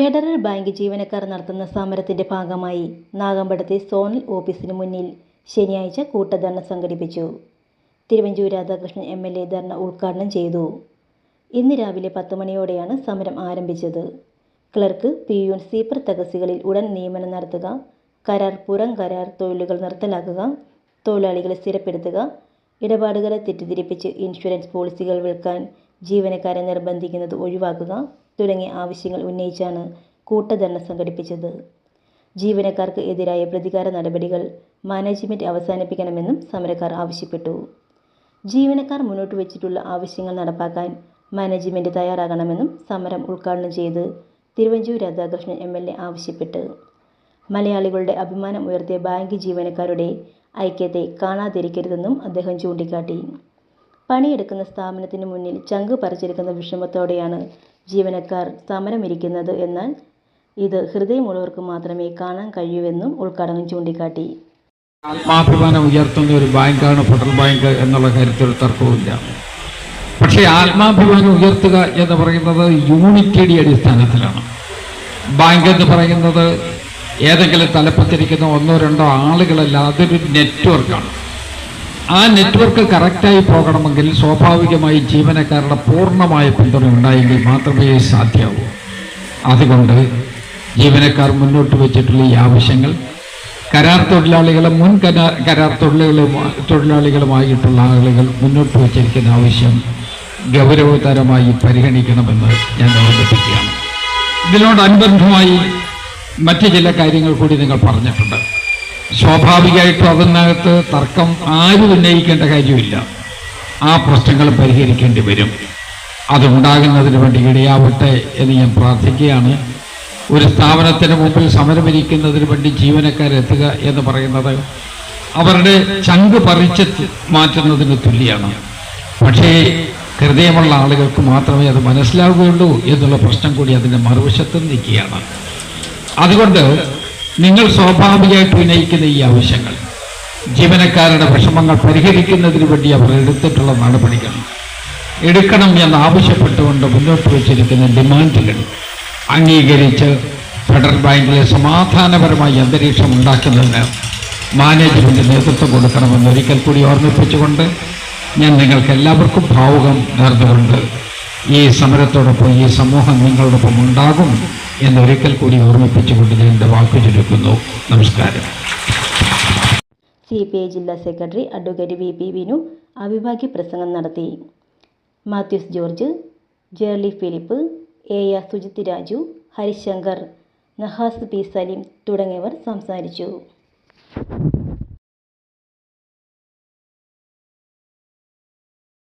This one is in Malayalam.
ഫെഡറൽ ബാങ്ക് ജീവനക്കാർ നടത്തുന്ന സമരത്തിന്റെ ഭാഗമായി നാഗമ്പടത്തെ സോണൽ ഓഫീസിന് മുന്നിൽ ശനിയാഴ്ച കൂട്ടധർണ സംഘടിപ്പിച്ചു. Thiruvanchoor Radhakrishnan M L A ധർണ ഉദ്ഘാടനം ചെയ്തു. ഇന്ന് രാവിലെ പത്ത് മണിയോടെയാണ് സമരം ആരംഭിച്ചത്. ക്ലർക്ക് പിയൂൺ സീപ്പർ തഹസികളിൽ ഉടൻ നിയമനം നടത്തുക കരാർ പുറം കരാർ തൊഴിലുകൾ നിർത്തലാക്കുക തൊഴിലാളികളെ സ്ഥിരപ്പെടുത്തുക ഇടപാടുകളെ തെറ്റിദ്ധരിപ്പിച്ച് ഇൻഷുറൻസ് പോളിസികൾ വിൽക്കാൻ ജീവനക്കാരെ നിർബന്ധിക്കുന്നത് ഒഴിവാക്കുക തുടങ്ങിയ ആവശ്യങ്ങൾ ഉന്നയിച്ചാണ് കൂട്ടധർണ സംഘടിപ്പിച്ചത്. ജീവനക്കാർക്ക് എതിരായ പ്രതികാര നടപടികൾ മാനേജ്മെന്റ് അവസാനിപ്പിക്കണമെന്നും സമരക്കാർ ആവശ്യപ്പെട്ടു. ജീവനക്കാർ മുന്നോട്ട് വച്ചിട്ടുള്ള ആവശ്യങ്ങൾ നടപ്പാക്കാൻ മാനേജ്മെന്റ് തയ്യാറാകണമെന്നും സമരം ഉദ്ഘാടനം ചെയ്ത് Thiruvanchoor Radhakrishnan M L A ആവശ്യപ്പെട്ടു. മലയാളികളുടെ അഭിമാനം ഉയർത്തിയ ബാങ്ക് ജീവനക്കാരുടെ ഐക്യത്തെ കാണാതിരിക്കരുതെന്നും അദ്ദേഹം ചൂണ്ടിക്കാട്ടി. പണിയെടുക്കുന്ന സ്ഥാപനത്തിന് മുന്നിൽ ചങ്ക് പറിച്ചെടുക്കുന്ന വിഷമത്തോടെയാണ് ജീവനക്കാർ സമരമിരിക്കുന്നത് എന്നാൽ ഇത് ഹൃദയമുള്ളവർക്ക് മാത്രമേ കാണാൻ കഴിയൂവെന്നും ഉദ്ഘാടനം ചൂണ്ടിക്കാട്ടി. ആത്മാഭിമാനം ഉയർത്തുന്ന ഒരു ബാങ്കാണ് ഫെഡറൽ ബാങ്ക് എന്നുള്ള കാര്യത്തിൽ തർക്കവുമില്ല. പക്ഷേ ആത്മാഭിമാനം ഉയർത്തുക എന്ന് പറയുന്നത് യൂണിറ്റിയുടെ അടിസ്ഥാനത്തിലാണ്. ബാങ്ക് എന്ന് പറയുന്നത് ഏതെങ്കിലും തലപ്പത്തിരിക്കുന്ന ഒന്നോ രണ്ടോ ആളുകളല്ല അതൊരു നെറ്റ്വർക്കാണ്. ആ നെറ്റ്വർക്ക് കറക്റ്റായി പോകണമെങ്കിൽ സ്വാഭാവികമായി ജീവനക്കാരുടെ പൂർണമായ പിന്തുണ ഉണ്ടായെങ്കിൽ മാത്രമേ സാധ്യമാവൂ അതുകൊണ്ട് ജീവനക്കാർ മുന്നോട്ട് വെച്ചിട്ടുള്ള ഈ ആവശ്യങ്ങൾ കരാർ തൊഴിലാളികളും മുൻ കരാർ കരാർ തൊഴിലാളികളും തൊഴിലാളികളുമായിട്ടുള്ള ആളുകൾ മുന്നോട്ട് വച്ചിരിക്കുന്ന ആവശ്യം ഗൗരവതരമായി പരിഗണിക്കണമെന്ന് ഞാൻ ഓർമ്മിപ്പിക്കുകയാണ്. ഇതിനോടനുബന്ധമായി മറ്റ് ചില കാര്യങ്ങൾ കൂടി നിങ്ങൾ പറഞ്ഞിട്ടുണ്ട്. സ്വാഭാവികമായിട്ടും അതിനകത്ത് തർക്കം ആരും ഉന്നയിക്കേണ്ട കാര്യമില്ല. ആ പ്രശ്നങ്ങൾ പരിഹരിക്കേണ്ടി വരും. അതുണ്ടാകുന്നതിന് വേണ്ടി ഇടയാവട്ടെ എന്ന് ഞാൻ പ്രാർത്ഥിക്കുകയാണ്. ഒരു സ്ഥാപനത്തിന് മുമ്പിൽ സമരമിരിക്കുന്നതിന് വേണ്ടി ജീവനക്കാരെത്തുക എന്ന് പറയുന്നത് അവരുടെ ചങ്ക് പറിച്ച് മാറ്റുന്നതിന് തുല്യമാണ് പക്ഷേ ഹൃദയമുള്ള ആളുകൾക്ക് മാത്രമേ അത് മനസ്സിലാവുകയുള്ളൂ എന്നുള്ള പ്രശ്നം കൂടി അതിന്റെ മറുവശത്ത് നിൽക്കുകയാണ്. അതുകൊണ്ട് നിങ്ങൾ സ്വാഭാവികമായിട്ട് ഉന്നയിക്കുന്ന ഈ ആവശ്യങ്ങൾ ജീവനക്കാരുടെ വിഷമങ്ങൾ പരിഹരിക്കുന്നതിന് വേണ്ടി അവർ എടുത്തിട്ടുള്ള നടപടികൾ. എടുക്കണം എന്ന് ആവശ്യപ്പെട്ടുകൊണ്ട് മുന്നോട്ട് വച്ചിരിക്കുന്ന ഡിമാൻഡുകൾ അംഗീകരിച്ച് ഫെഡറൽ ബാങ്കിലെ സമാധാനപരമായി അന്തരീക്ഷം ഉണ്ടാക്കുന്നതിന് മാനേജ്മെന്റ് നേതൃത്വം കൊടുക്കണമെന്ന് ഒരിക്കൽ കൂടി ഓർമ്മിപ്പിച്ചുകൊണ്ട് ഞാൻ നിങ്ങൾക്ക് എല്ലാവർക്കും ഭാവുകം നേർന്നുകൊണ്ട് ഈ സമരത്തോടൊപ്പം ഈ സമൂഹം നിങ്ങളോടൊപ്പം ഉണ്ടാകും. എന്നൊരിക്കൽ കൂടി ഓർമ്മിപ്പിച്ചുകൊണ്ട് ഞാൻ എന്റെ വാക്കു ചുരുക്കുന്നു നമസ്കാരം. സി പി ഐ ജില്ലാ secretary advocate V P Vinu അവിഭാഗ്യ പ്രസംഗം നടത്തി. Mathews George Jerly Philip A R Sujith Raju Harishankar Nahas P Saleem തുടങ്ങിയവർ സംസാരിച്ചു.